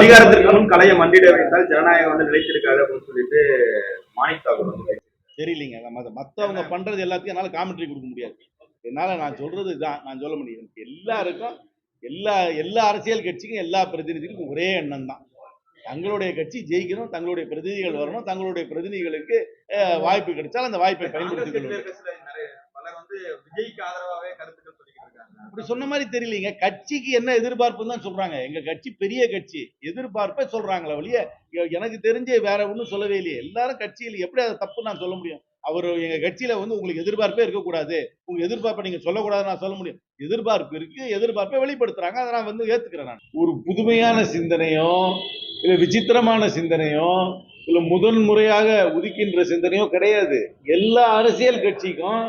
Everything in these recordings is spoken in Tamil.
அதிகாரத்திற்கு முன் கலையை மண்டிட வைத்தால் ஜனநாயகம் வந்து நிலைத்திருக்காது அப்படின்னு சொல்லிட்டு மாணிக் தாக்கூர் வந்து. தெரியலீங்க. நம்ம மற்றவங்க பண்றது எல்லாத்தையும் என்னால் காமெண்ட்ரி கொடுக்க முடியாது. என்னால் நான் சொல்றது இதுதான் நான் சொல்ல முடியும். எனக்கு எல்லாருக்கும் எல்லா எல்லா அரசியல் கட்சிக்கும் எல்லா பிரதிநிதிகளுக்கும் ஒரே எண்ணம் தான். தங்களுடைய கட்சி ஜெயிக்கணும் தங்களுடைய பிரதிநிதிகள் வரணும் தங்களுடைய பிரதிநிதிகளுக்கு வாய்ப்பு கிடைச்சால் அந்த வாய்ப்பை பயன்படுத்திக் காங்கிரஸ் கொள்ளும் கட்சியில பேசுற நிறைய பலர் வந்து விஜய்க்கு ஆதரவாவே கருத்துக்கள் அப்படி சொன்ன மாதிரி தெரியலீங்க. கட்சிக்கு என்ன எதிர்பார்ப்புன்னு தான் சொல்றாங்க. எங்க கட்சி பெரிய கட்சி. எதிர்பார்ப்பை சொல்றாங்களே வழிய எனக்கு தெரிஞ்ச வேற ஒன்றும் சொல்லவே இல்லையே. எல்லாரும் கட்சியில் எப்படி அதை தப்பு நான் சொல்ல முடியும்? அவர் எங்க கட்சியில வந்து உங்களுக்கு எதிர்பார்ப்பே இருக்கக்கூடாது. உங்க எதிர்பார்ப்பை நீங்க சொல்லக்கூடாதுன்னு நான் சொல்ல முடியும். எதிர்பார்ப்பு இருக்கு எதிர்பார்ப்பை வெளிப்படுத்துறாங்க. அதை நான் வந்து ஏத்துக்கிறேன் நான். ஒரு புதுமையான சிந்தனையோ இல்ல விசித்திரமான சிந்தனையோ இல்ல முதன் முறையாக உதிக்கின்ற சிந்தனையோ கிடையாது. எல்லா அரசியல் கட்சிக்கும்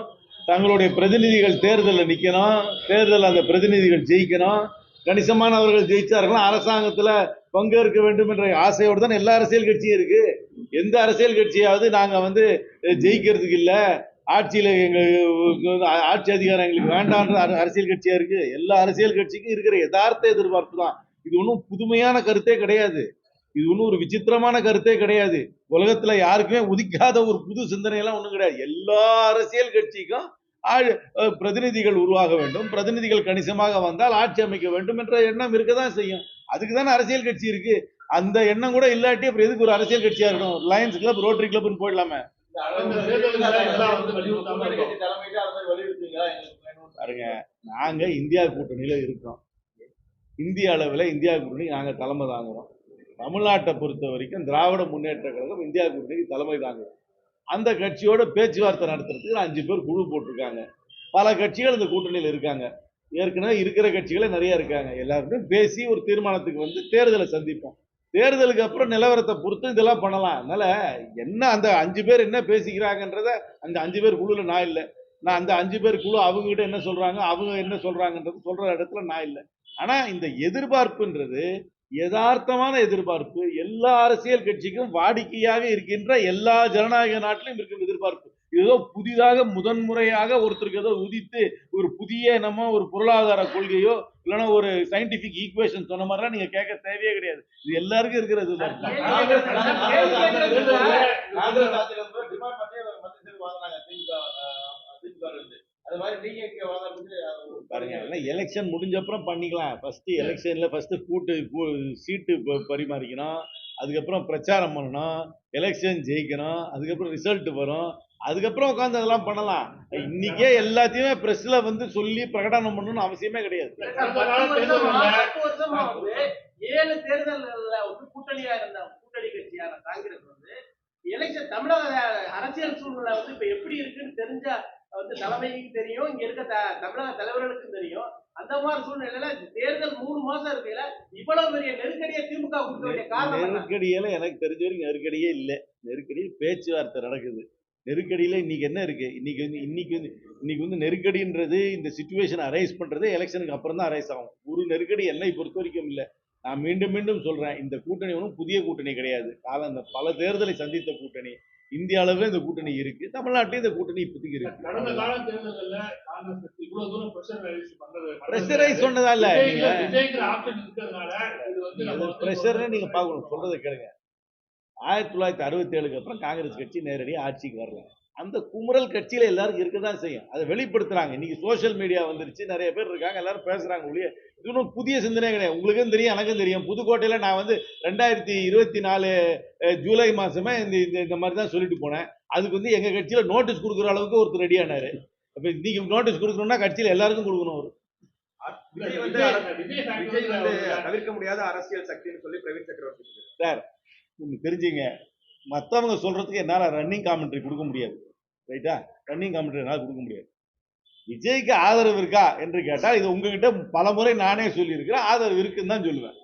தங்களுடைய பிரதிநிதிகள் தேர்தலில் நிற்கணும் தேர்தல் அந்த பிரதிநிதிகள் ஜெயிக்கணும். கணிசமானவர்கள் ஜெயிச்சார்கள் அரசாங்கத்தில் பங்கேற்க வேண்டும் என்ற ஆசையோடு தான் எல்லா அரசியல் கட்சியும் இருக்கு. எந்த அரசியல் கட்சியாவது நாங்கள் வந்து ஜெயிக்கிறதுக்கு இல்லை ஆட்சியில் எங்கள் ஆட்சி அதிகாரம் எங்களுக்கு வேண்டான்ற அர- அரசியல் கட்சியாக இருக்கு. எல்லா அரசியல் கட்சிக்கும் இருக்கிற யதார்த்த எதிர்பார்ப்பு தான். இது ஒன்றும் புதுமையான கருத்தே கிடையாது. இது ஒன்றும் ஒரு விசித்திரமான கருத்தே கிடையாது. உலகத்துல யாருக்குமே உதிக்காத ஒரு புது சிந்தனையெல்லாம் ஒன்றும் கிடையாது. எல்லா அரசியல் கட்சிக்கும் ஆள்- பிரதிநிதிகள் உருவாக வேண்டும். பிரதிநிதிகள் கணிசமாக வந்தால் ஆட்சி அமைக்க வேண்டும் என்ற எண்ணம் இருக்க தான் செய்யும். அதுக்கு தானே அரசியல் கட்சி இருக்கு. அந்த எண்ணம் கூட இல்லாட்டி அப்புறம் எதுக்கு ஒரு அரசியல் கட்சியா இருக்கணும்? லயன்ஸ் கிளப் ரோட்டரி கிளப்னு போயிடலாமே. பாருங்க நாங்க இந்தியா கூட்டணியில இருக்கோம். இந்திய அளவில் இந்தியா கூட்டணி நாங்க தலைமை தாங்குறோம். தமிழ்நாட்டை பொறுத்த வரைக்கும் திராவிட முன்னேற்ற கழகம் இந்தியா கூட்டணிக்கு தலைமை தாங்க. அந்த கட்சியோட பேச்சுவார்த்தை நடத்துறதுக்கு அஞ்சு பேர் குழு போட்டிருக்காங்க. பல கட்சிகள் இந்த கூட்டணியில் இருக்காங்க. ஏற்கனவே இருக்கிற கட்சிகளே நிறைய இருக்காங்க. எல்லாருமே பேசி ஒரு தீர்மானத்துக்கு வந்து தேர்தலை சந்திப்போம். தேர்தலுக்கு அப்புறம் நிலவரத்தை பொறுத்து இதெல்லாம் பண்ணலாம். அதனால என்ன அந்த அஞ்சு பேர் என்ன பேசிக்கிறாங்கன்றத அந்த அஞ்சு பேர் குழுவில் நான் இல்லை. நான் அந்த அஞ்சு பேர் குழு அவங்ககிட்ட என்ன சொல்றாங்க அவங்க என்ன சொல்றாங்கன்றது சொல்ற இடத்துல நான் இல்லை. ஆனா இந்த எதிர்பார்ப்புன்றது யதார்த்தமான எதிர்பார்ப்பு. எல்லா அரசியல் கட்சிக்கும் வாடிக்கையாக இருக்கின்ற எல்லா ஜனநாயக நாட்டிலும் இருக்கும் எதிர்பார்ப்பு. ஏதோ புதிதாக முதன்முறையாக ஒருத்தருக்கு ஏதோ உதித்து ஒரு புதிய நம்ம ஒரு பொருளாதார கொள்கையோ இல்லைன்னா ஒரு சயின்டிபிக் ஈக்குவேஷன் சொன்ன மாதிரிலாம் நீங்க கேட்க தேவையே கிடையாது. இது எல்லாருக்கும் இருக்கிறது எதிர்பார்ப்பு. பாருங்க எலெக்ஷன் முடிஞ்ச அப்புறம் பண்ணிக்கலாம். ஃபர்ஸ்ட் எலெக்ஷன்ல ஃபர்ஸ்ட் கூட்டு சீட்டு பரிமாறிக்கணும். அதுக்கப்புறம் பிரச்சாரம் பண்ணணும். எலெக்ஷன் ஜெயிக்கணும். அதுக்கப்புறம் ரிசல்ட் வரும். அதுக்கப்புறம் உட்காந்து அதெல்லாம் பண்ணலாம். இன்னைக்கே எல்லாத்தையுமே பிரஸ்ல வந்து சொல்லி பிரகடனம் பண்ணணும்னு அவசியமே கிடையாது. பத்து வருஷமா பத்து வருஷமாவது ஏழு தேர்தல்கள்ல வந்து கூட்டணியா இருந்த கூட்டணி கட்சியான காங்கிரஸ் வந்து எலெக்ஷன் தமிழக அரசியல் சூழ்நிலை வந்து இப்ப எப்படி இருக்குன்னு தெரிஞ்சா வந்து தலைமைக்கு தெரியும். இங்க இருக்க தமிழக தலைவர்களுக்கும் தெரியும். அந்த மாதிரி சூழ்நிலையில தேர்தல் மூணு மாசம் இருக்கையில இவ்வளவு பெரிய நெருக்கடியை திமுக கொடுக்க வேண்டிய காரணம்? நெருக்கடியில எனக்கு தெரிஞ்ச வரைக்கும் நெருக்கடியே இல்லை. நெருக்கடி பேச்சுவார்த்தை நடக்குது. நெருக்கடியில இன்னைக்கு என்ன இருக்கு? இன்னைக்கு வந்து இன்னைக்கு வந்து இன்னைக்கு வந்து நெருக்கடின்றது இந்த சுச்சுவேஷன் அரைஸ் பண்றது எலெக்ஷனுக்கு அப்புறம் தான் அரைஸ் ஆகும். ஒரு நெருக்கடி என்னை பொறுத்த வரைக்கும் இல்லை. நான் மீண்டும் மீண்டும் சொல்றேன். இந்த கூட்டணி ஒன்றும் புதிய கூட்டணி கிடையாது. காலம் இந்த பல தேர்தலை சந்தித்த கூட்டணி. இந்திய அளவில் இந்த கூட்டணி இருக்கு தமிழ்நாட்டிலும் இந்த கூட்டணி இப்போதைக்கு இருக்கு. கடந்த கால பிரஷர் ப்ரெஷரைஸ் சொன்னதா இல்ல ப்ரெஷர்னு நீங்க பார்க்கணும். சொல்றதை கேளுங்க. ஆயிரத்தி தொள்ளாயிரத்தி அறுபத்தி ஏழுக்கு அப்புறம் காங்கிரஸ் கட்சி நேரடியாக ஆட்சிக்கு வரல. அந்த குமுறல் கட்சியில எல்லாருக்கும் இருக்க தான் செய்யும். அதை வெளிப்படுத்துறாங்க. இன்னைக்கு சோஷியல் மீடியா வந்துருச்சு. நிறைய பேர் இருக்காங்க. எல்லாரும் பேசுறாங்க ஒழிய இது ஒன்றும் புதிய சிந்தனை கிடையாது. உங்களுக்கும் தெரியும் எனக்கும் தெரியும். புதுக்கோட்டையில நான் வந்து ரெண்டாயிரத்தி இருபத்தி நாலு ஜூலை மாசமே இந்த இந்த- இந்த மாதிரி தான் சொல்லிட்டு போனேன். அதுக்கு வந்து எங்க கட்சியில நோட்டீஸ் கொடுக்குற அளவுக்கு ஒருத்தர் ரெடி ஆனாரு. அப்ப இன்னைக்கு நோட்டீஸ் கொடுக்கணும்னா கட்சியில எல்லாருக்கும் கொடுக்கணும் அவரு. தவிர்க்க முடியாத அரசியல் சக்தின்னு சொல்லி பிரவீன் சக்கரவர்த்தி சொல்லியிருக்காரு. உங்களுக்கு தெரிஞ்சுங்க. மற்றவங்க சொல்றதுக்கு என்னால் ரன்னிங் காமெண்ட்ரி கொடுக்க முடியாது. ரைட்டா ரன்னிங் காமெண்ட்ரி கொடுக்க முடியாது. விஜய்க்கு ஆதரவு இருக்கா என்று கேட்டால் இது உங்ககிட்ட பல முறை நானே சொல்லியிருக்கிறேன். ஆதரவு இருக்குன்னு தான் சொல்லுவேன்.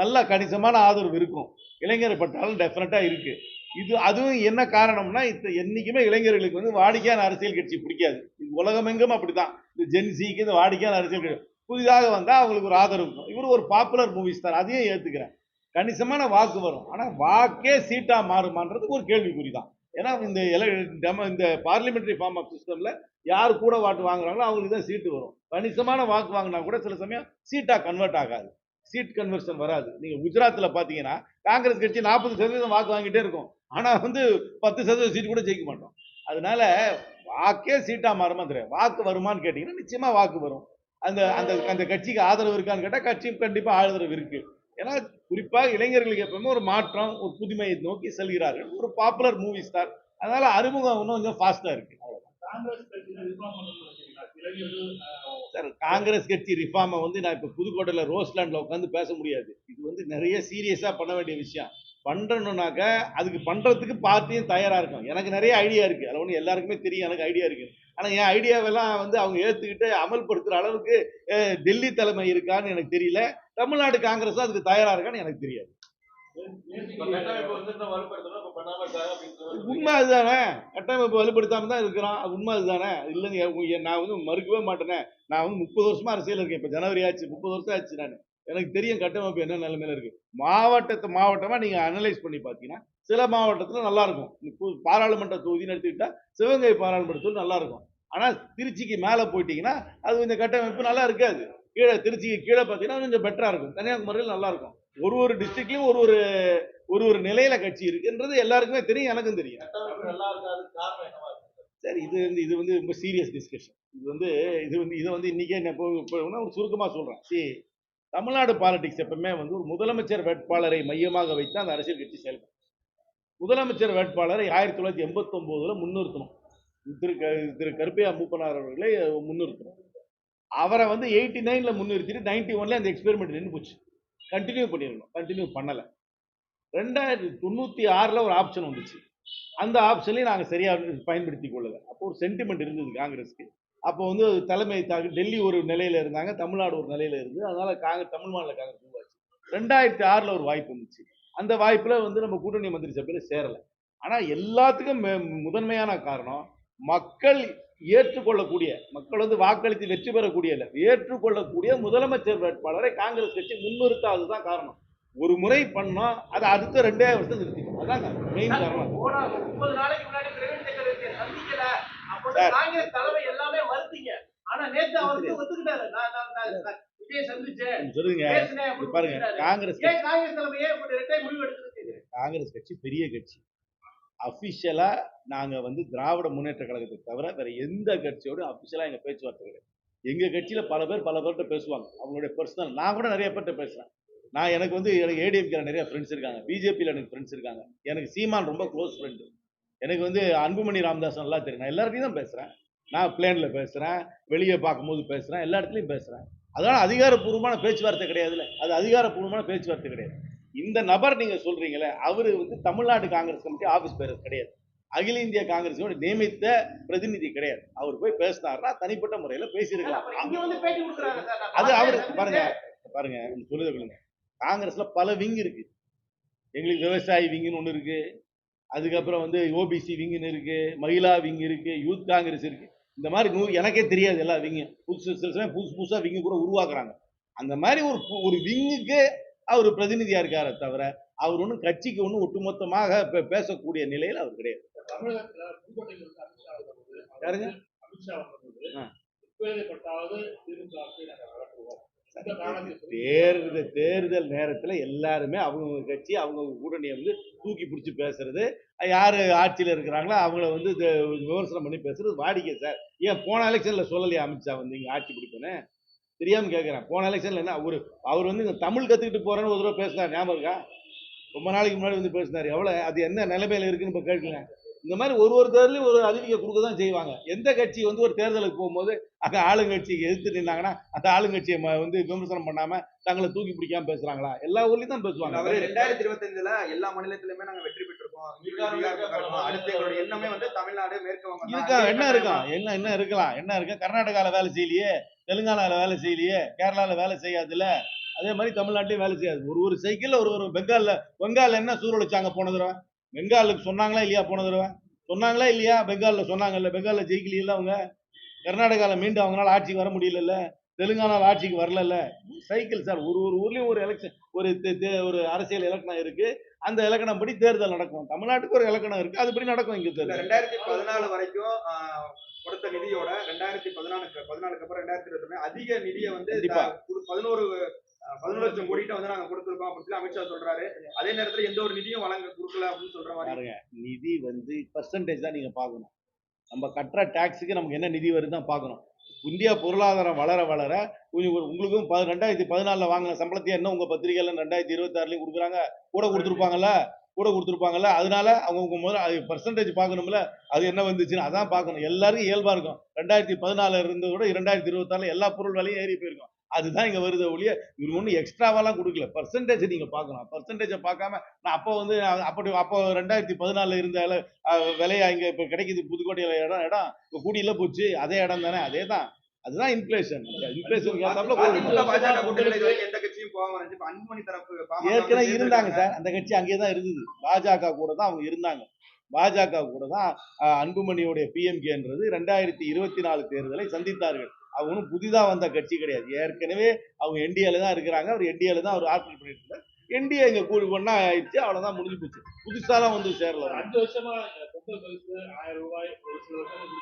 நல்லா கணிசமான ஆதரவு இருக்கும். இளைஞர் பட்டாலும் டெஃபினட்டாக இருக்குது இது அதுவும் என்ன காரணம்னா இது என்னைக்குமே இளைஞர்களுக்கு வந்து வாடிக்கையான அரசியல் கட்சி பிடிக்காது. இது உலகமெங்கும் அப்படிதான் இந்த ஜென்சிக்கு இந்த வாடிக்கையான அரசியல் கட்சி புதிதாக வந்தால் அவங்களுக்கு ஒரு ஆதரவு இருக்கும். இவர் ஒரு பாப்புலர் மூவி ஸ்டார் அதையும் ஏற்றுக்கிறேன் கணிசமான வாக்கு வரும். ஆனால் வாக்கே சீட்டாக மாறுமான்றது ஒரு கேள்விக்குறி தான். ஏன்னா இந்த எல டெமோ இந்த பார்லிமெண்ட்ரி ஃபார்ம் ஆஃப் சிஸ்டமில் யார் கூட வாட்டு வாங்குறாங்களோ அவங்களுக்கு தான் சீட்டு வரும். கணிசமான வாக்கு வாங்கினா கூட சில சமயம் சீட்டாக கன்வெர்ட் ஆகாது. சீட் கன்வர்ஷன் வராது. நீங்கள் குஜராத்தில் பார்த்தீங்கன்னா காங்கிரஸ் கட்சி நாற்பது சதவீதம் வாக்கு வாங்கிட்டே இருக்கும். ஆனால் வந்து பத்து சதவீதம் சீட் கூட ஜெயிக்க மாட்டோம். அதனால வாக்கே சீட்டாக மாறுமா தெரியாது. வாக்கு வருமான்னு கேட்டிங்கன்னா நிச்சயமாக வாக்கு வரும். அந்த அந்த அந்த கட்சிக்கு ஆதரவு இருக்கான்னு கேட்டால் கட்சியும் கண்டிப்பாக ஆதரவு இருக்குது ஏன்னா குறிப்பாக இளைஞர்களுக்கு எப்பவுமே ஒரு மாற்றம் ஒரு புதுமையை நோக்கி செல்கிறார்கள். ஒரு பாப்புலர் மூவி ஸ்டார் அதனால அறிமுகம் இன்னும் கொஞ்சம் ஃபாஸ்டா இருக்கு. அஹ், சார் காங்கிரஸ் கட்சி ரிஃபார்மை வந்து நான் இப்போ புதுக்கோட்டையில் ரோஸ்லாண்டில் உட்காந்து பேச முடியாது. இது வந்து நிறைய சீரியஸாக பண்ண வேண்டிய விஷயம். பண்ணுறணுனாக்க அதுக்கு பண்ணுறதுக்கு பார்ட்டியும் தயாராக இருக்கும் எனக்கு நிறைய ஐடியா இருக்குது அதில் ஒன்று எல்லாருக்குமே தெரியும் எனக்கு ஐடியா இருக்குது ஆனால் என் ஐடியாவெல்லாம் வந்து அவங்க ஏற்றுக்கிட்டு அமல்படுத்துகிற அளவுக்கு டெல்லி தலைமை இருக்கான்னு எனக்கு தெரியல. தமிழ்நாடு காங்கிரஸும் அதுக்கு தயாராக இருக்கான்னு எனக்கு தெரியாது. உண்மை அதுதானே? கட்டமைப்பு வலுப்படுத்தாம தான் இருக்கிறோம். அது உண்மை அதுதானே? இல்லைங்க உங்க- நான் வந்து மறுக்கவே மாட்டேனே. நான் வந்து முப்பது வருஷமா அரசியல் இருக்கேன். இப்போ ஜனவரி ஆச்சு முப்பது வருஷம் ஆச்சு நான். எனக்கு தெரியும் கட்டமைப்பு என்ன நிலைமையில இருக்கு. மாவட்டத்தை மாவட்டமா நீங்க அனலைஸ் பண்ணி பார்த்தீங்கன்னா சில மாவட்டத்துல நல்லா இருக்கும் பாராளுமன்ற தொகுதின்னு எடுத்துக்கிட்டா சிவகங்கை பாராளுமன்ற தொகுதி நல்லா இருக்கும் ஆனா திருச்சிக்கு மேல போயிட்டீங்கன்னா அது கொஞ்சம் கட்டமைப்பு நல்லா இருக்காது. கீழே திருச்சிக்கு கீழே பார்த்தீங்கன்னா கொஞ்சம் பெட்டரா இருக்கும். கன்னியாகுமரியில் நல்லாயிருக்கும். ஒரு ஒரு டிஸ்ட்ரிக்ட்லையும் ஒரு ஒரு ஒரு ஒரு நிலையில கட்சி இருக்குன்றது எல்லாருக்குமே தெரியும் எனக்கும் தெரியும். சரி இது வந்து இது வந்து ரொம்ப சீரியஸ் டிஸ்கஷன் இது வந்து இது வந்து இதை வந்து இன்னைக்கே என்ன ஒரு சுருக்கமாக சொல்கிறேன் சரி தமிழ்நாடு பாலிடிக்ஸ் எப்பவுமே வந்து ஒரு முதலமைச்சர் வேட்பாளரை மையமாக வைத்து அந்த அரசியல் கட்சி செயல்படும். முதலமைச்சர் வேட்பாளரை ஆயிரத்தி தொள்ளாயிரத்தி எண்பத்தொம்போதில் முன்னிறுத்தணும். திரு க திரு கருப்பையா மூப்பனார் அவர்களை முன்னிறுத்தணும். அவரை வந்து எயிட்டி நைனில் முன்னிறுத்திட்டு நைன்டி ஒனில் அந்த எக்ஸ்பெரிமெண்ட் நின்று போச்சு. கண்டினியூ பண்ணிடணும். கண்டினியூ பண்ணலை. ரெண்டாயிரத்தி தொண்ணூற்றி ஆறில் ஒரு ஆப்ஷன் வந்துச்சு. அந்த ஆப்ஷன்லேயும் நாங்கள் சரியாக பயன்படுத்தி கொள்ளலை. அப்போ ஒரு சென்டிமெண்ட் இருந்தது காங்கிரஸ்க்கு. அப்போ வந்து தலைமை தாக்கு டெல்லி ஒரு நிலையில் இருந்தாங்க தமிழ்நாடு ஒரு நிலையில் இருந்து அதனால் காங்கிரஸ் தமிழ் மாநில காங்கிரஸ் உருவாச்சு. ரெண்டாயிரத்தி ஆறில் ஒரு வாய்ப்பு வந்துச்சு. அந்த வாய்ப்பில் வந்து நம்ம கூட்டணி மந்திரி சபையில் சேரலை. ஆனால் எல்லாத்துக்கும் மே- முதன்மையான காரணம் மக்கள் ஏற்றுக்கொள்ளக்கூடிய மக்கள் வந்து வாக்களித்து வெற்றி பெறக்கூடிய இல்லை. ஏற்றுக்கொள்ளக்கூடிய முதலமைச்சர் வேட்பாளரை காங்கிரஸ் கட்சி முன்னிறுத்தாததுதான் காரணம். ஒரு முறை பண்ணோம் அதை அடுத்த ரெண்டே வருஷம் நிறுத்திக்கணும் அதான் மெயின் காரணம். முப்பது நாளைக்கு முன்னாடி பிரவீன் சக்கரவர்த்தியை சந்திக்கல. அப்போ சார். காங்கிரஸ் தலைமை எல்லாமே மறுத்தீங்க. ஆனா நேத்து அவருக்கு ஒத்துக்கிட்டாரு. விஜய் சந்திச்சேன். சொல்லுங்க. பாருங்க. காங்கிரஸ் தலைமையே முடிவு. காங்கிரஸ் கட்சி பெரிய கட்சி. அஃபிஷியலாக நாங்கள் வந்து திராவிட முன்னேற்ற கழகத்தை தவிர வேறு எந்த கட்சியோட அஃபிஷியலாக எங்கள் பேச்சுவார்த்தை கிடையாது. எங்கள் கட்சியில் பல பேர் பல பேர்கிட்ட பேசுவாங்க. அவங்களுடைய பர்சனல் நான் கூட நிறைய பேர்கிட்ட பேசுகிறேன் நான் எனக்கு வந்து எனக்கு ஏடிஎம்கே நிறைய ஃப்ரெண்ட்ஸ் இருக்காங்க. பிஜேபியில் எனக்கு ஃப்ரெண்ட்ஸ் இருக்காங்க. எனக்கு சீமான் ரொம்ப க்ளோஸ் ஃப்ரெண்டு எனக்கு வந்து அன்புமணி ராமதாஸ் நல்லா தெரியும். நான் எல்லார்ட்டையும் தான் பேசுகிறேன் நான் பிளேனில் பேசுகிறேன் வெளியே பார்க்கும்போது பேசுகிறேன் எல்லா இடத்துலையும் பேசுகிறேன் அதனால் அதிகாரப்பூர்வமான பேச்சுவார்த்தை கிடையாதுல்ல. அது அதிகாரப்பூர்வமான பேச்சுவார்த்தை கிடையாது. இந்த நபர் நீங்க சொல்றீங்களே அவரு வந்து Tamil Nadu Congress committee office bearer கிடையாது. அகில இந்திய காங்கிரஸோட நியமித்த பிரதிநிதி கிடையாது. அவர் போய் பேசினாருன்னா தனிப்பட்ட முறையில பேசியிருக்கலாம். அது அவரு பாருங்க பாருங்க சொல்லுது சொல்லுங்க காங்கிரஸ்ல பல விங் இருக்கு. எங்களுக்கு விவசாயி விங்குன்னு ஒண்ணு இருக்கு. அதுக்கப்புறம் வந்து ஓபிசி விங்குன்னு இருக்கு. மகிழா விங் இருக்கு. யூத் காங்கிரஸ் இருக்கு. இந்த மாதிரி நூறு எனக்கே தெரியாது எல்லா விங்கும். புதுசு சில சமயம் புதுசு புதுசா விங்கு கூட உருவாக்குறாங்க. அந்த மாதிரி ஒரு ஒரு விங்குக்கு அவர் பிரதிநிதியா இருக்காரே தவிர அவர் ஒன்றும் கட்சிக்கு ஒன்றும் ஒட்டுமொத்தமாக பேசக்கூடிய நிலையில் அவர் கிடையாது. யாருங்க? தேர்தல் தேர்தல் நேரத்துல எல்லாருமே அவங்க கட்சி அவங்க கூட்டணியை வந்து தூக்கி பிடிச்சி பேசுறது. யாரு ஆட்சியில இருக்கிறாங்களோ அவங்கள வந்து விமர்சனம் பண்ணி பேசுறது. வாடிக்கை சார் ஏன் போன எலெக்ஷன்ல சொல்லலையா அமித்ஷா வந்து இங்க ஆட்சி பிடிப்பேன்னு? தெரியாமல் கேட்குறேன் போன எலெக்ஷனில் என்ன அவர் அவர் வந்து இந்த தமிழ் கற்றுக்கிட்டு போகிறேன்னு ஒரு தடவை பேசினார். ஞாபகம் இருக்கா? ரொம்ப நாளைக்கு முன்னாடி வந்து பேசினார். எவ்வளோ அது என்ன நிலைமையில் இருக்குன்னு இப்போ கேட்கல இந்த மாதிரி ஒரு ஒரு தேர்தலையும் ஒரு அறிவிக்கை கொடுக்க தான் செய்வாங்க. எந்த கட்சி வந்து ஒரு தேர்தலுக்கு போகும்போது அந்த ஆளுங்கட்சிக்கு எதிர்த்து நின்னாங்கன்னா அந்த ஆளுங்கட்சியை வந்து விமர்சனம் பண்ணாமல் தங்களை தூக்கி பிடிக்காம பேசுகிறாங்களா எல்லா ஊர்லேயும் தான் பேசுவாங்க. ரெண்டாயிரத்தி இருபத்தஞ்சில் எல்லா மாநிலத்திலுமே நாங்கள் வெற்றி இருக்கா? என்ன இருக்கான் என்ன என்ன இருக்கலாம் என்ன இருக்கு? கர்நாடகால வேலை செய்யலையே. தெலுங்கானால வேலை செய்யலையே. கேரளால வேலை செய்யாதுல்ல. அதே மாதிரி தமிழ்நாட்டிலயும் வேலை செய்யாது. ஒரு ஒரு சைக்கிள்ல ஒரு ஒரு பெங்கால்ல பெங்கால்ல என்ன சூழலிச்சாங்க போன தடவை? பெங்காலுக்கு சொன்னாங்களா இல்லையா போன தடவை? சொன்னாங்களா இல்லையா? பெங்கால்ல சொன்னாங்கல்ல. பெங்கால்ல ஜெயிக்கலையில அவங்க? கர்நாடகால மீண்டும் அவங்களால ஆட்சிக்கு வர முடியலல்ல. தெலுங்கானால ஆட்சிக்கு வரலல்ல. சைக்கிள் சார் ஒரு ஒரு ஊர்லயும் ஒரு எலெக்ஷன் ஒரு ஒரு அரசியல் இலக்கணம் இருக்கு. அந்த இலக்கணம் படி தேர்தல் நடக்கும். தமிழ்நாட்டுக்கு ஒரு இலக்கணம் இருக்கு. அதுபடி நடக்கும் இங்க தேர்தல். ரெண்டாயிரத்தி பதினாலு வரைக்கும் கொடுத்த நிதியோட ரெண்டாயிரத்தி பதினாலுக்கு பதினாலுக்கு அப்புறம் ரெண்டாயிரத்தி இருபத்தி அதிக நிதியை வந்து பதினோரு பதினொரு லட்சம் கோடிட்ட வந்து நாங்க கொடுத்துருக்கோம் அப்படின்னு சொல்லி அமித்ஷா சொல்றாரு. அதே நேரத்துல எந்த ஒரு நிதியும் வழங்க கொடுக்கல அப்படின்னு சொல்ற மாதிரி நிதி வந்து பர்சன்டேஜ் தான் நீங்க பார்க்கணும். நம்ம கட்டுற டேக்ஸுக்கு நமக்கு என்ன நிதி வருதுதான் பார்க்கணும். இந்தியா பொருளாதாரம் வளர வளர கொஞ்சம் உங்களுக்கும் ப- ரெண்டாயிரத்தி பதினாலில் வாங்கின சம்பளத்தையே என்ன உங்கள் பத்திரிகையில் ரெண்டாயிரத்தி இருபத்தாறுலையும் கொடுக்குறாங்க. கூட கொடுத்துருப்பாங்கல்ல? கூட கொடுத்துருப்பாங்கல்ல? அதனால அவங்க உங்க முதல்ல அது பர்சன்டேஜ் பார்க்கணும்ல. அது என்ன வந்துச்சுன்னு அதான் பார்க்கணும். எல்லாருக்கும் இயல்பாக இருக்கும். ரெண்டாயிரத்தி பதினாலில் இருந்ததோட விட இரண்டாயிரத்தி எல்லா பொருள் விலையும் ஏறி போயிருக்கும். அதுதான் இங்க வருது ஒழிய இவங்க ஒன்றும் எக்ஸ்ட்ராவெல்லாம் கொடுக்கல. பர்சன்டேஜ் நீங்க பார்க்கணும். பர்சன்டேஜை பார்க்காம நான் அப்போ வந்து அப்படி அப்போ ரெண்டாயிரத்தி பதினாலுல இருந்த விலையா இங்க இப்ப கிடைக்குது புதுக்கோட்டையில இடம் இடம் இப்போ கூடியில போச்சு அதே இடம் தானே அதே தான் அதுதான் இன்ஃபிளேஷன் இன்ஃபிளேஷன் ஏற்கனவே இருந்தாங்க சார். அந்த கட்சி அங்கேயே தான் இருந்தது பாஜக கூட தான் அவங்க இருந்தாங்க. பாஜக கூட தான் அன்புமணியுடைய பிஎம்கேன்றது ரெண்டாயிரத்தி இருபத்தி நாலு தேர்தலை சந்தித்தார்கள். அவங்க ஒன்றும் புதிதா வந்த கட்சி கிடையாது. ஏற்கனவே அவங்க என்டிஏல தான் இருக்கிறாங்க. அவர் என்டிஏல தான் அவர் ஆப்ரேட் பண்ணிட்டு இருந்தார். என்டிஏ இங்க கூடி ஒண்ணா ஆயிடுச்சு. அவ்வளவுதான் முடிஞ்சு போச்சு. புதுசாலாம் வந்து சேரல அஞ்சு வருஷமா இந்த பொங்கல் பரிசு ஆயிரம் ரூபாய் ஒரு சில வருஷம்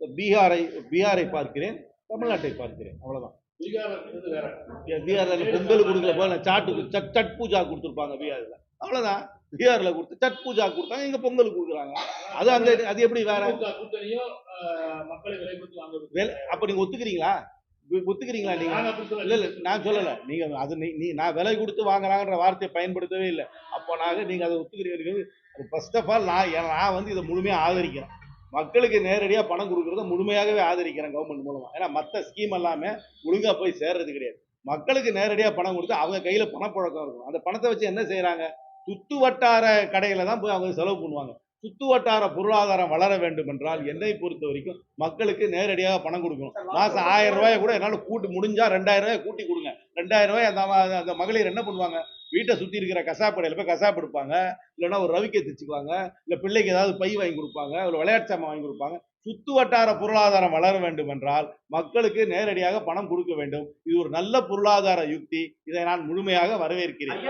பீகாரை பீகாரை பார்க்கிறேன். தமிழ்நாட்டை பார்க்கிறேன். வேற. பீகார்ல பொங்கல் கொடுக்கல போல. சாட்டு சட் சட் பூஜா கொடுத்துருப்பாங்க பீகார்ல. அவ்வளவுதான். பீகார்ல கொடுத்து சட் பூஜா கொடுத்தாங்க இங்க பொங்கல் கொடுக்குறாங்க. அது அந்த அது எப்படி வேற? அப்ப நீங்க ஒத்துக்கிறீங்களா? ஒத்துக்கிறீங்களா நீங்க? இல்ல இல்ல நான் சொல்லல. நீங்க அது நீ நான் விலை கொடுத்து வாங்குறாங்கன்ற வார்த்தையை பயன்படுத்தவே இல்லை. அப்போ நாங்க நீங்க அதை ஒத்துக்கிறீங்க ஃபர்ஸ்ட் ஆஃப் ஆல் நான் நான் வந்து இதை முழுமையா ஆதரிக்கிறேன். மக்களுக்கு நேரடியா பணம் கொடுக்கறத முழுமையாகவே ஆதரிக்கிறேன் கவர்மெண்ட் மூலமா. ஏன்னா மத்த ஸ்கீம் எல்லாமே ஒழுங்கா போய் சேர்றது கிடையாது. மக்களுக்கு நேரடியா பணம் கொடுத்து அவங்க கையில பணப்புழக்கம் இருக்கும். அந்த பணத்தை வச்சு என்ன செய்றாங்க? சுத்து வட்டார கடையில தான் போய் அவங்க செலவு பண்ணுவாங்க. சுத்து வட்டார பொருளாதாரம் வளர வேண்டும் என்றால் என்னை பொறுத்த வரைக்கும் மக்களுக்கு நேரடியாக பணம் கொடுக்கணும். மாசம் ஆயிரம் ரூபாயை கூட என்னால கூட்டி முடிஞ்சா ரெண்டாயிரம் ரூபாய் கூட்டி கொடுங்க. ரெண்டாயிரம் ரூபாய் அந்த அந்த மகளிர் என்ன பண்ணுவாங்க? வீட்டை சுத்தி இருக்கிற கசாப்பு கடையில போய் கசாப்பு எடுப்பாங்க. இல்லைன்னா ஒரு ரவிக்கை தைச்சுக்குவாங்க. இல்ல பிள்ளைக்கு ஏதாவது பை வாங்கி கொடுப்பாங்க. ஒரு விளையாட்டு சாமான் வாங்கி கொடுப்பாங்க. சுத்து வட்டார பொருளாதாரம் வளர வேண்டும் என்றால் மக்களுக்கு நேரடியாக பணம் கொடுக்க வேண்டும். இது ஒரு நல்ல பொருளாதார யுக்தி. இதை நான் முழுமையாக வரவேற்கிறேன்?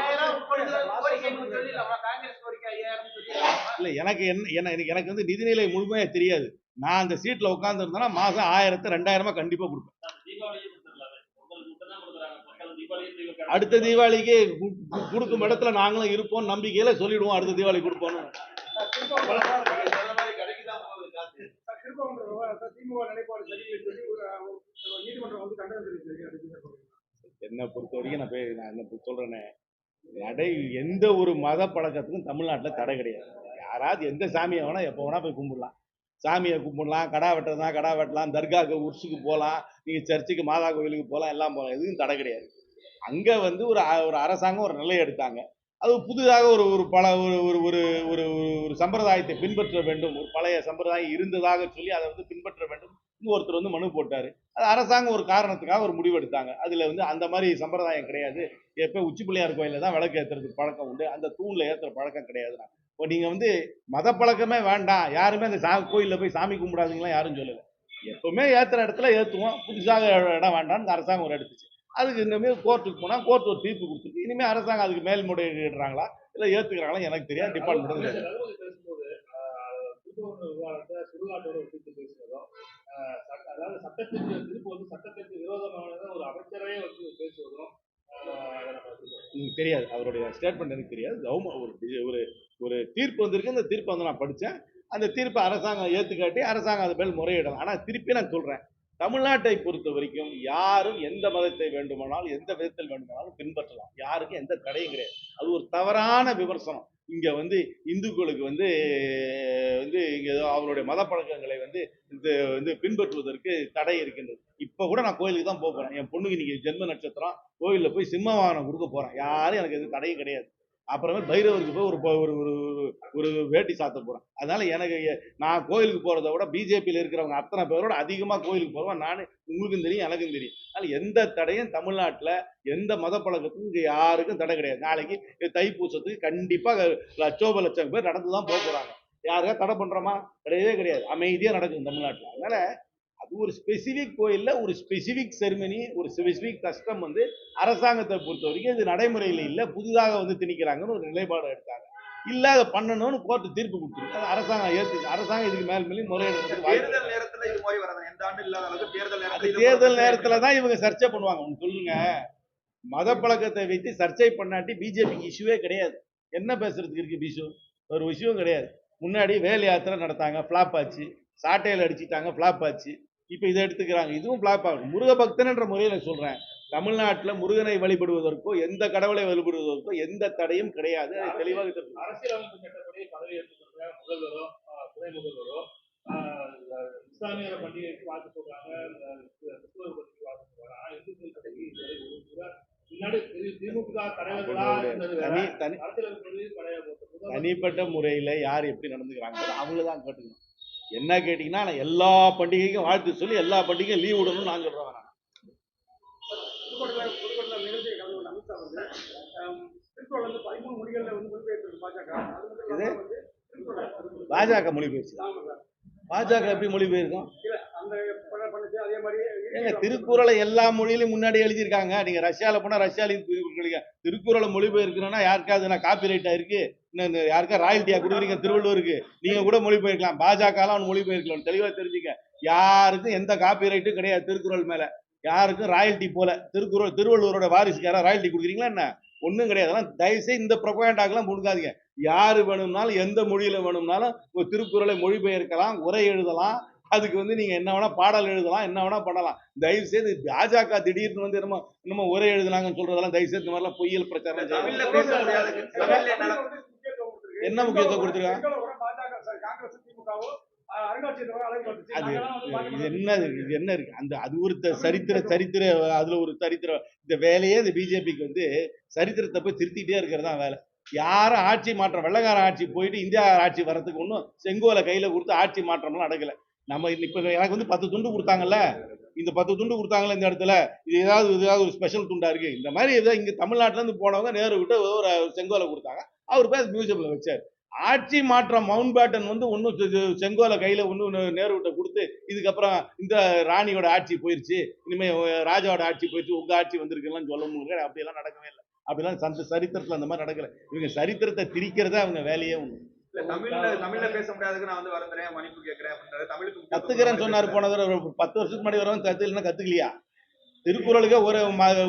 இல்ல எனக்கு என்ன என்ன- எனக்கு வந்து நிதிநிலை முழுமையா தெரியாது. நான் அந்த சீட்ல உட்கார்ந்து இருந்தேன்னா மாசம் ஆயிரத்து ரெண்டாயிரமா கண்டிப்பா கொடுப்பேன். அடுத்த தீபாவளிக்கு கொடுக்கும் இடத்துல நாங்களும் இருப்போம் நம்பிக்கையில சொல்லிடுவோம் அடுத்த தீபாவளி கொடுப்போம்னு. திமுக சரியில்லை சொல்லி நீதிமன்றம் வந்து கண்டனம் தெரிவிச்சிருக்கு என்ன என்னை பொறுத்த வரைக்கும் நான் போய் நான் என்ன இப்ப நடை எந்த ஒரு மத பழக்கத்துக்கும் தமிழ்நாட்டில் தடை கிடையாது. யாராவது எந்த சாமியை வேணா எப்போ வேணா போய் கும்பிடலாம். சாமியை கும்பிடலாம் கடா வெட்டுறதுனா கடா வெட்டலாம் தர்காவுக்கு உர்ஸுக்கு போகலாம் நீங்கள் சர்ச்சுக்கு மாதா கோவிலுக்கு போகலாம் எல்லாம் போகலாம். எதுவும் தடை கிடையாது. அங்கே வந்து ஒரு அ- ஒரு அரசாங்கம் ஒரு நிலை எடுத்தாங்க. அது புதிதாக ஒரு ஒரு பல ஒரு ஒரு ஒரு ஒரு ஒரு சம்பிரதாயத்தை பின்பற்ற வேண்டும். ஒரு பழைய சம்பிரதாயம் இருந்ததாக சொல்லி அதை வந்து பின்பற்ற வேண்டும். ஒருத்தர் வந்து மனு போட்டார். அது அரசாங்கம் ஒரு காரணத்துக்காக ஒரு முடிவெடுத்தாங்க அதில் வந்து அந்த மாதிரி சம்பிரதாயம் கிடையாது. எப்போ உச்சி பிள்ளையார் கோயிலில் தான் விளக்கு ஏத்துறதுக்கு பழக்கம் உண்டு. அந்த தூணில் ஏற்றுற பழக்கம் கிடையாது. இப்போ நீங்கள் வந்து மத பழக்கமே வேண்டாம். யாருமே அந்த சா கோயிலில் போய் சாமி கும்பிடாதீங்களாம் யாரும் சொல்லலை. எப்பவுமே ஏற்றுற இடத்துல ஏற்றுவோம் புதுசாக இடம் வேண்டாம்னு அரசாங்கம் ஒரு எடுத்துச்சு. அதுக்கு இனிமேல் கோர்ட்டுக்கு போனா கோர்ட் ஒரு தீர்ப்பு கொடுத்துருக்கு. இனிமே அரசாங்கம் அதுக்கு மேல்முறையிடுறாங்களா இல்ல ஏத்துக்கிறாங்களா? எனக்கு தெரியாது. ஆஹ், சட்ட- அதாவது சட்டத்திற்கு திருப்பு வந்து சட்டத்திற்கு விரோதமான ஒரு அமைச்சரே வந்து பேசுவதும் தெரியாது. அவருடைய ஸ்டேட்மெண்ட் எனக்கு தெரியாது. கவர்மெண்ட் ஒரு ஒரு ஒரு தீர்ப்பு வந்திருக்கு. அந்த தீர்ப்பை வந்து நான் படித்தேன் அந்த தீர்ப்பை அரசாங்கம் ஏற்றுக்காட்டி அரசாங்கம் அது மேல் முறையிடலாம். ஆனால் திருப்பி நான் சொல்கிறேன் தமிழ்நாட்டை பொறுத்த வரைக்கும் யாரும் எந்த மதத்தை வேண்டுமானாலும் எந்த விதத்தில் வேண்டுமானாலும் பின்பற்றலாம். யாருக்கும் எந்த தடையும் கிடையாது. அது ஒரு தவறான விமர்சனம். இங்கே வந்து இந்துக்களுக்கு வந்து வந்து இங்கே அவருடைய மத பழக்கங்களை வந்து இந்த வந்து பின்பற்றுவதற்கு தடை இருக்கின்றது. இப்போ கூட நான் கோயிலுக்கு தான் போக என் பொண்ணுக்கு இன்னைக்கு ஜென்ம நட்சத்திரம். கோயிலில் போய் சிம்ம வாகனம் கொடுக்க போகிறேன் யாரும் எனக்கு எதுவும் தடையும் கிடையாது. அப்புறமே பைரவருக்கு போய் ஒரு ஒரு ஒரு ஒரு- வேட்டி சாத்த போகிறேன் அதனால எனக்கு நான் கோயிலுக்கு போகிறத விட பிஜேபியில் இருக்கிறவங்க அத்தனை பேரோட அதிகமாக கோயிலுக்கு போகிறவன் நான் உங்களுக்கும் தெரியும் எனக்கும் தெரியும். அதனால் எந்த தடையும் தமிழ்நாட்டில் எந்த மத பழக்கத்துக்கும் இங்கே யாருக்கும் தடை கிடையாது. நாளைக்கு தைப்பூசத்துக்கு கண்டிப்பாக லட்சோப லட்சம் பேர் நடந்து தான் போக போகிறாங்க யாருக்கா தடை பண்ணுறோமா கிடையவே கிடையாது. அமைதியாக நடக்கும் தமிழ்நாட்டில். அதனால் ஒரு ஸ்பெசிபிக் கோயில்ல ஒரு ஸ்பெசிபிக் செரிமனி ஒரு ஸ்பெசிபிக் கஷ்டம் வந்து அரசாங்கத்தை பொறுத்த வரைக்கும் இது நடைமுறையில் இல்லை புதிதாக வந்து திணிக்கிறாங்கன்னு ஒரு நிலைப்பாடு எடுத்தாங்க. இல்ல அதை பண்ணணும்னு கோர்ட்டு தீர்ப்பு கொடுத்துருக்கு. அது அரசாங்கம் ஏத்து அரசாங்கம் இதுக்கு மேல் மேலே முறையிடுறதுக்கு வாய்ப்பு தேர்தல் நேரத்துல இது மாதிரி வராது எந்த ஆண்டு இல்லாத அளவுக்கு தேர்தல் நேரத்துல தேர்தல் நேரத்துல தான் இவங்க சர்ச்சை பண்ணுவாங்க. ஒன்று சொல்லுங்க. மத பழக்கத்தை வைத்து சர்ச்சை பண்ணாட்டி பிஜேபிக்கு இஷ்யூவே கிடையாது. என்ன பேசுறதுக்கு இருக்கு பிஷு? ஒரு விஷயம் கிடையாது. முன்னாடி வேல் யாத்திரை நடத்தாங்க ஃப்ளாப் ஆச்சு. சாட்டையில் அடிச்சிட்டாங்க ஃப்ளாப் ஆச்சு. இப்போ இதை எடுத்துக்கிறாங்க. இதுவும் ஃப்ளாப் ஆகும் முருக பக்தன்ன்ற முறையில் சொல்றேன். தமிழ்நாட்டில் முருகனை வழிபடுவதற்கோ எந்த கடவுளை வழிபடுவதற்கோ எந்த தடையும் கிடையாது. அது தெளிவாக. அரசியலமைப்பு சட்டப்படி பதவி முதல்வரோ துணை முதல்வரோ சொல்றாங்க சொல்றாங்க இந்துக்கள் தனிப்பட்ட முறையில் யார் எப்படி நடந்துக்கிறாங்க அவங்கள தான் கேட்டுக்கணும். என்ன கேட்டிங்கன்னா நான் எல்லா பண்டிகைக்கும் வாழ்த்து சொல்லி எல்லா பண்டிகையும் லீவ் விடணும்னு நான் சொல்கிறேன் பாஜக. மொழி சார். பாஜக எப்படி மொழி பெயர்க்கும் இல்ல அந்த பண்ண பண்ணுச்சு அதே மாதிரி ஏங்க திருக்குறளை எல்லா மொழியிலும் முன்னாடி எழுதியிருக்காங்க. நீங்க ரஷ்யால போனா ரஷ்யாலையும் திருக்குறள் திருக்குறளை மொழிபெயர்க்கணும்னா யாருக்காவது நான் காப்பி ரைட்டா இருக்கு? யாருக்கா ராயல்ட்டியா கொடுக்குறீங்க? திருவள்ளுவருக்கு. நீங்க கூட மொழிபெயர்க்கலாம். பாஜகலாம் மொழிபெயர்க்கலாம் தெளிவா தெரிஞ்சுக்க. யாருக்கும் எந்த காப்பி ரைட்டும் கிடையாது திருக்குறள் மேல. யாருக்கும் ராயல்ட்டி போல. திருக்குறள் திருவள்ளுவரோட வாரிசுக்கு யாராவது ராயல்ட்டி கொடுக்குறீங்களா என்ன? ஒன்றும் கிடையாது. அதெல்லாம் தயவுசெய்து இந்த ப்ரொபகேண்டாக்கெல்லாம் கொடுக்காதீங்க யாரு வேணும்னாலும் எந்த மொழியில வேணும்னாலும் திருக்குறளை மொழிபெயர்க்கலாம் உரை எழுதலாம். அதுக்கு வந்து நீங்க என்ன வேணா பாடல் எழுதலாம் என்ன வேணா பண்ணலாம் தயவு செய்து பாஜக திடீர்னு வந்து என்னமோ என்னமோ உரை எழுதுனாங்கன்னு சொல்றதெல்லாம் தயவு செய்து இந்த மாதிரிலாம் பொய்யல் பிரச்சாரம். என்ன முக்கியத்துவம் கொடுத்திருக்காங்க? அது. என்ன இருக்கு? இது என்ன இருக்கு அந்த அது ஒரு சரித்திர சரித்திர அதுல ஒரு சரித்திர இந்த வேலையே இந்த பிஜேபிக்கு வந்து சரித்திரத்தை போய் திருத்திட்டே இருக்கிறது வேலை யாரும் ஆட்சி மாற்றம் வெள்ளக்கார ஆட்சி போயிட்டு இந்தியா ஆட்சி வர்றதுக்கு ஒன்றும் செங்கோலை கையில கொடுத்து ஆட்சி மாற்றம்லாம் நடக்கல நம்ம இப்போ எனக்கு வந்து பத்து துண்டு கொடுத்தாங்கல்ல இந்த பத்து துண்டு கொடுத்தாங்கல்ல இந்த இடத்துல இது ஏதாவது ஏதாவது ஒரு ஸ்பெஷல் துண்டா இருக்கு? இந்த மாதிரி ஏதோ இங்கே தமிழ்நாட்டிலேருந்து போனவங்க நேரு விட்டு ஒரு செங்கோலை கொடுத்தாங்க. அவர் போய் மியூசியமில் வச்சார். ஆட்சி மாற்றம் மவுண்ட் பேட்டன் வந்து ஒன்றும் செங்கோலை கையில் ஒன்றும் நேரு விட்ட கொடுத்து இதுக்கப்புறம் இந்த ராணியோட ஆட்சி போயிடுச்சு இனிமேல் ராஜாவோட ஆட்சி போயிடுச்சு உங்க ஆட்சி வந்திருக்குலாம் சொல்ல முடியல அப்படியெல்லாம் நடக்கவே இல்லை. அப்படிலாம் சந்த சரித்திரத்தில் அந்த மாதிரி நடக்கலை. இவங்க சரித்திரத்தை திரிக்கிறதே அவங்க வேலையே ஒன்று தமிழ்ல தமிழ்ல பேச முடியாதுக்கு நான் வந்து வருந்துறேன் மன்னிப்பு கேட்கிறேன் தமிழுக்கு கத்துக்கிறேன்னு சொன்னாரு போன தடவை பத்து வருஷத்துக்கு முன்னாடி வரவங்க கத்துக்கலன்னா கத்துக்கலையா? திருக்குறளுக்கு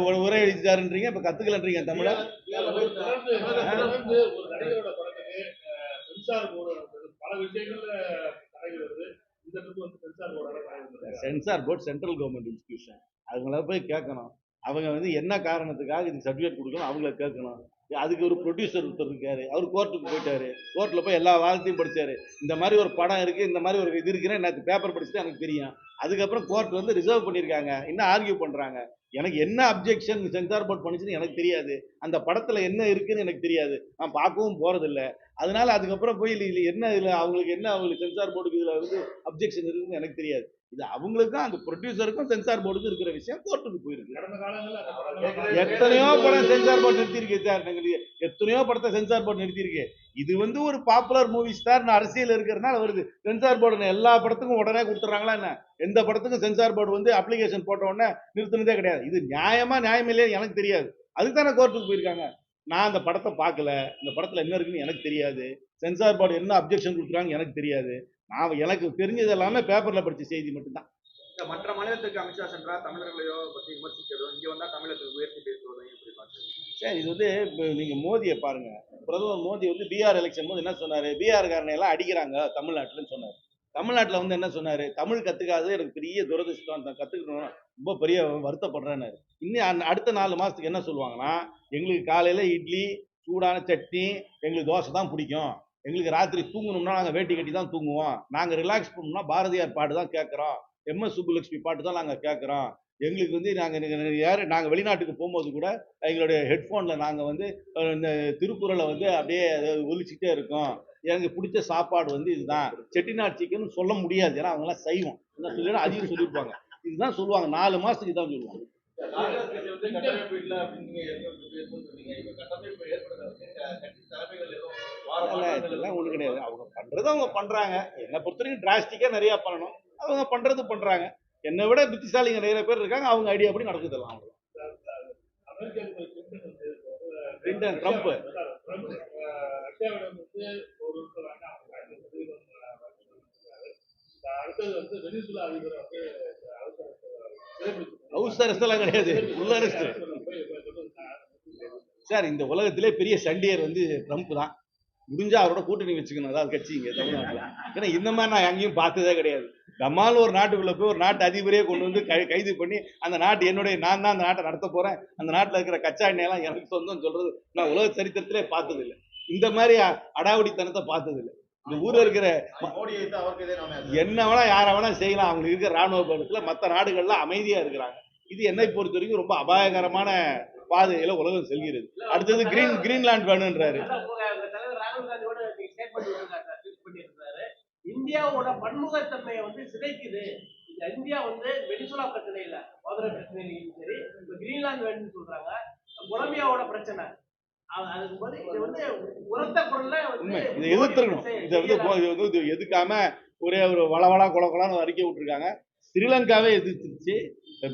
ஒரு உரை எழுதிட்டாருன்றீங்க இப்ப கத்துக்கலன்றீங்க தமிழ. Censor board central government institution. அவங்கள போய் கேட்கணும். அவங்க வந்து என்ன காரணத்துக்காக இது சர்டிஃபிகேட் கொடுக்கணும் அவங்கள கேட்கணும். அதுக்கு ஒரு ப்ரொடியூசர் ஒருத்தர் இருக்காரு. அவர் கோர்ட்டுக்கு போயிட்டாரு. கோர்ட்டில் போய் எல்லா வாதத்தையும் படித்தார் இந்த மாதிரி ஒரு படம் இருக்குது இந்த மாதிரி ஒரு இது இருக்குன்னு எனக்கு பேப்பர் படிச்சுட்டு எனக்கு தெரியும். அதுக்கப்புறம் கோர்ட் வந்து ரிசர்வ் பண்ணியிருக்காங்க. இன்னும் ஆர்கியூ பண்ணுறாங்க எனக்கு என்ன அப்ஜெக்ஷன் சென்சார் போர்ட் பண்ணிச்சுன்னு எனக்கு தெரியாது. அந்த படத்தில் என்ன இருக்குன்னு எனக்கு தெரியாது. நான் பார்க்கவும் போகிறதில்ல அதனால அதுக்கப்புறம் போய் இல்லை என்ன இதில் அவங்களுக்கு என்ன அவங்களுக்கு சென்சார் போர்டுக்கு இதில் வந்து அப்ஜெக்ஷன் இருக்குதுன்னு எனக்கு தெரியாது. இது அவங்களுக்கும் அந்த ப்ரொடியூசருக்கும் சென்சார் போர்டுக்கும் இருக்கிற விஷயம் கோர்ட்டுக்கு போயிருக்கு. எத்தனையோ படம் சென்சார் போர்டு நிறுத்தியிருக்கு சார் எத்தனையோ படத்தை சென்சார் போர்டு நிறுத்தியிருக்கு. இது வந்து ஒரு பாப்புலர் மூவி ஸ்டார் அரசியல் இருக்கிறதுனால வருது. சென்சார் போர்டு எல்லா படத்துக்கும் உடனே கொடுத்துறாங்களா என்ன? எந்த படத்துக்கும் சென்சார் போர்டு வந்து அப்ளிகேஷன் போட்ட உடனே நிறுத்தினதே கிடையாது. இது நியாயமா நியாயம் இல்லையா எனக்கு தெரியாது. அதுக்கு தானே கோர்ட்டுக்கு போயிருக்காங்க. நான் அந்த படத்தை பார்க்கல. இந்த படத்துல என்ன இருக்குன்னு எனக்கு தெரியாது. சென்சார் போர்டு என்ன அப்ஜெக்ஷன் கொடுக்குறாங்க எனக்கு தெரியாது. நான் எனக்கு தெரிஞ்சது எல்லாமே பேப்பர்ல படிச்ச செய்தி மட்டும்தான். இந்த மற்ற மாநிலத்துக்கு அமித்ஷா சென்றா தமிழர்களையோ பத்தி விமர்சிக்கிறதும் இங்க வந்தா தமிழத்துக்கு உயர்த்தி பேசுவதையும் எப்படி பாக்குறீங்க சரி இது வந்து இப்போ நீங்க மோதியை பாருங்க. பிரதமர் மோடி வந்து பீகார் எலெக்ஷன் போது என்ன சொன்னாரு? பீகார் காரனை எல்லாம் அடிக்கிறாங்க தமிழ்நாட்டுலன்னு சொன்னாரு. தமிழ்நாட்டுல வந்து என்ன சொன்னாரு? தமிழ் கத்துக்காது எனக்கு பெரிய துரதிருஷ்டம் நான் கத்துக்கணும் ரொம்ப பெரிய வருத்தப்படுறேன்னாரு. இன்னும் அடுத்த நாலு மாசத்துக்கு என்ன சொல்லுவாங்கன்னா எங்களுக்கு காலையில இட்லி சூடான சட்னி எங்களுக்கு தோசை தான் பிடிக்கும். எங்களுக்கு ராத்திரி தூங்கணும்னா நாங்கள் வேட்டி கட்டி தான் தூங்குவோம். நாங்கள் ரிலாக்ஸ் பண்ணணும்னா பாரதியார் பாட்டு தான் கேட்குறோம். எம்எஸ் சுப்புலட்சுமி பாட்டு தான் நாங்கள் கேட்குறோம். எங்களுக்கு வந்து நாங்கள் யார் நாங்கள் வெளிநாட்டுக்கு போகும்போது கூட எங்களுடைய ஹெட்ஃபோனில் நாங்கள் வந்து இந்த திருக்குறளை வந்து அப்படியே அது ஒலிச்சுட்டே இருக்கோம். எனக்கு பிடிச்ச சாப்பாடு வந்து இதுதான். செட்டிநாட் சிக்கன் சொல்ல முடியாது. ஏன்னா அவங்களாம் செய்வோம். என்ன சொல்லிடும் அதையும் சொல்லியிருப்பாங்க. இதுதான் சொல்லுவாங்க. நாலு மாதத்துக்கு இதுதான் சொல்லுவாங்க. காங்கிரஸ் இதெல்லாம் கிடையாது. அவங்க பண்றது அவங்க பண்றாங்க. என்னை பொறுத்த வரைக்கும் டிராஸ்டிக்கா நிறைய பண்ணணும். அவங்க பண்றது பண்றாங்க. என்னை விட புத்திசாலிங்க நிறைய பேர் இருக்காங்க. அவங்க ஐடியா படி நடக்குதெல்லாம் அவங்க கிளின்டன் ட்ரம்ப். அடுத்தது வந்து வெனிசுலா அதிபர் வந்து ஹவுஸ் அரெஸ்ட் எல்லாம் கிடையாது. உள்ள அரெஸ்ட். சார் இந்த உலகத்திலே பெரிய சண்டியர் வந்து ட்ரம்ப் தான். முடிஞ்சா அவரோட கூட்டணி வச்சுக்கணும். அதாவது கட்சி இங்க தமிழ்நாட்டுல. ஏன்னா இந்த மாதிரி நான் எங்கேயும் பார்த்ததே கிடையாது. நம்மால் ஒரு நாட்டுக்குள்ள போய் ஒரு நாட்டு அதிபரே கொண்டு வந்து கை கைது பண்ணி அந்த நாட்டு என்னுடைய நான் தான் அந்த நாட்டை நடத்த போறேன். அந்த நாட்டுல இருக்கிற கச்சா எண்ணெயெல்லாம் எனக்கு சொந்தம் சொல்றது நான் உலக சரித்திரத்திலே பார்த்தது இல்லை இந்த மாதிரி அடாவடித்தனத்தை பார்த்தது இல்லை இந்த ஊர்ல இருக்கிற என்ன வேணா யார வேணா செய்யலாம். அவங்களுக்கு இருக்கிற ராணுவ பலத்துல மற்ற நாடுகள்லாம் அமைதியா இருக்கிறாங்க. இது என்னை பொறுத்த வரைக்கும் ரொம்ப அபாயகரமான பாதையில உலகம் செல்கிறது. அடுத்தது கிரீன் கிரீன்லாந்து வேணுன்றாரு இந்தியாவோட பன்முகத்தன்மையை வந்து சிதைக்குது. இந்த இந்தியா வந்து வெனிசுலா பிரச்சனை இல்ல மதுரை பிரச்சனையிலையும் சரி இப்ப கிரீன்லாந்து வேணும்னு சொல்றாங்க. கொலம்பியாவோட பிரச்சனை. போது இது வந்து எதுக்காம ஒரே ஒரு வளவளா கொல கொலான்னு ஒரு அறிக்கை விட்டுருக்காங்க. ஸ்ரீலங்காவே எதிர்த்துருச்சு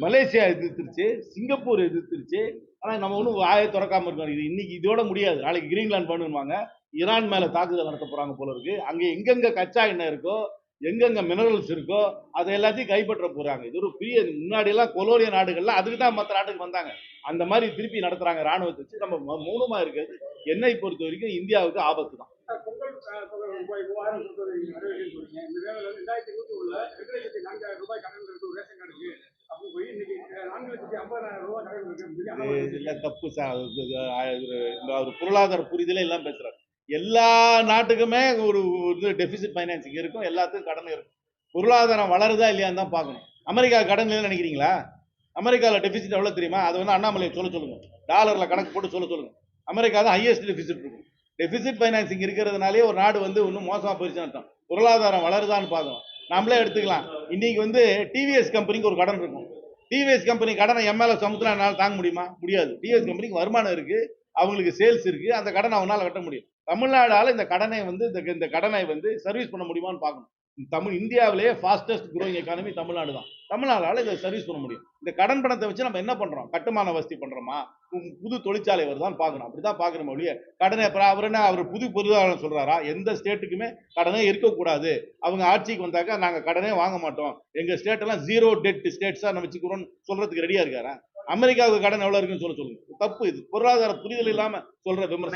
மலேசியா எதிர்த்துருச்சு சிங்கப்பூர் எதிர்த்துருச்சு. ஆனால் நம்ம ஒன்றும் வாயை திறக்காம இருக்கோம். இது இன்னைக்கு இதோட முடியாது. நாளைக்கு கிரீன்லாந்து பண்ணுவாங்க ஈரான் மேலே தாக்குதல் நடத்த போகிறாங்க போல இருக்கு. அங்கே எங்கெங்கே கச்சா எண்ணெய் இருக்கோ எங்கெங்க மினரல்ஸ் இருக்கோ அதை எல்லாத்தையும் கைப்பற்ற போறாங்க இது ஒரு பெரிய முன்னாடி எல்லாம் கொலோனிய நாடுகள்ல அதுக்கு தான் மற்ற நாட்டுக்கு வந்தாங்க அந்த மாதிரி திருப்பி நடத்துறாங்க ராணுவத்தை வச்சு நம்ம மௌனமா இருக்கிறது என்னை பொறுத்த வரைக்கும் இந்தியாவுக்கு ஆபத்து தான் தப்பு சார் ஒரு பொருளாதார புரிதலே எல்லாம் பேசுறாரு எல்லா நாட்டுக்குமே ஒரு இது டெபிசிட் ஃபைனான்சிங் இருக்கும் எல்லாத்துக்கும் கடன் இருக்கும். பொருளாதாரம் வளருதா இல்லையான்னு தான் பார்க்கணும். அமெரிக்கா கடன் இல்லைன்னு நினைக்கிறீங்களா? அமெரிக்காவில் டெபிசிட் எவ்வளோ தெரியுமா? அது வந்து அண்ணாமலையை சொல்ல சொல்லுங்க. டாலரில் கணக்கு போட்டு சொல்ல சொல்லுங்க. அமெரிக்கா தான் ஹையஸ்ட் டெபிசிட் இருக்கும். டெபிசிட் ஃபைனான்சிங் இருக்கிறதுனாலே ஒரு நாடு வந்து இன்னும் மோசமாக போயிடுச்சுன்னு அர்த்தம். பொருளாதாரம் வளருதான்னு பார்க்கணும். நம்மளே எடுத்துக்கலாம். இன்னைக்கு வந்து டிவிஎஸ் கம்பெனிக்கு ஒரு கடன் இருக்கும். டிவிஎஸ் கம்பெனி கடனை எம்எல்ஏ சமுத்திரம் என்னால் தாங்க முடியுமா? முடியாது. டிவிஎஸ் கம்பெனிக்கு வருமானம் இருக்குது அவங்களுக்கு சேல்ஸ் இருக்குது அந்த கடனை அவனால் கட்ட முடியும். தமிழ்நாடால இந்த கடனை வந்து இந்த இந்த கடனை வந்து சர்வீஸ் பண்ண முடியுமான்னு பார்க்கணும். தமிழ் இந்தியாவிலேயே ஃபாஸ்டஸ்ட் growing எக்கானமி தமிழ்நாடு தான். தமிழ்நாடால இதை சர்வீஸ் பண்ண முடியும். இந்த கடன் பணத்தை வச்சு நம்ம என்ன பண்றோம்? கட்டுமான வசதி பண்றோமா? புது தொழிற்சாலை வருதான் பார்க்கணும். அப்படிதான் பார்க்கணும் ஒழிய கடனை அப்புறம் அவர் என்ன அவர் புது பொருளாதாரம் சொல்றாரா? எந்த ஸ்டேட்டுக்குமே கடனே இருக்கக்கூடாது. அவங்க ஆட்சிக்கு வந்தாக்கா நாங்கள் கடனே வாங்க மாட்டோம். எங்க ஸ்டேட் எல்லாம் ஜீரோ டெட் ஸ்டேட்ஸா நம்ம வச்சுக்கிறோம்னு சொல்றதுக்கு ரெடியா இருக்காரா? அமெரிக்காவுக்கு கடன் எவ்வளவு இருக்குன்னு சொல்ல சொல்லுங்க. தப்பு இது. பொருளாதார புரிதல் இல்லாம சொல்ற விமர்சனம்.